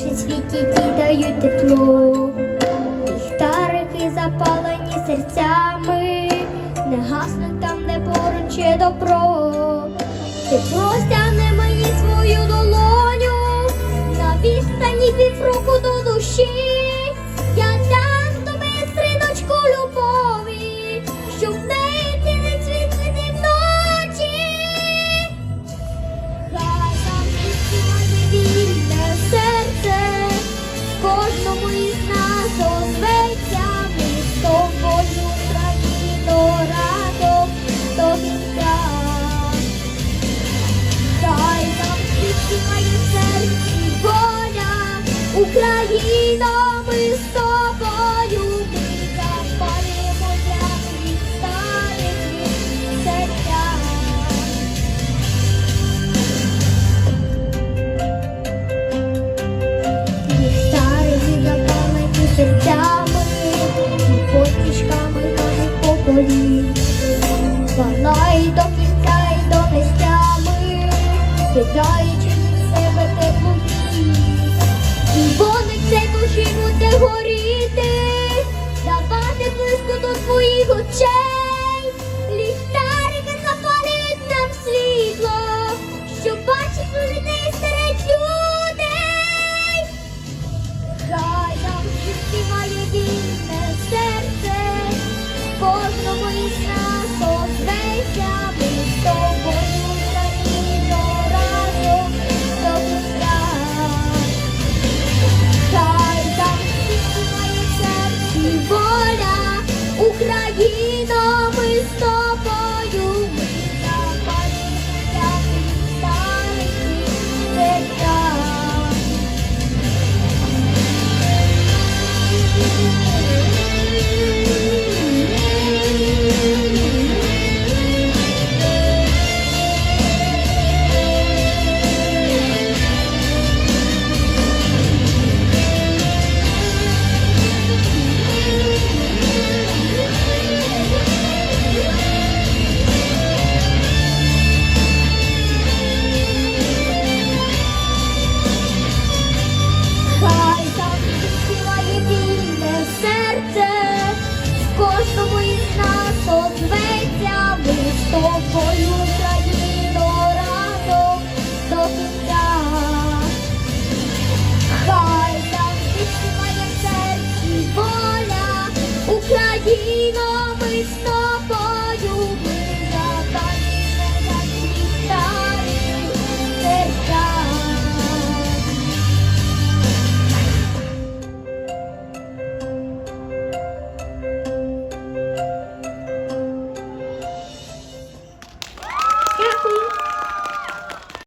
свічки ті дають тепло, ліхтарики запалені серцями, не гаснуть там, не поруч є добро. Ти просто Вона до кінця до нестями, кидаючи від себе теплу І душі буде горіти, давати близько до своїх очей. todo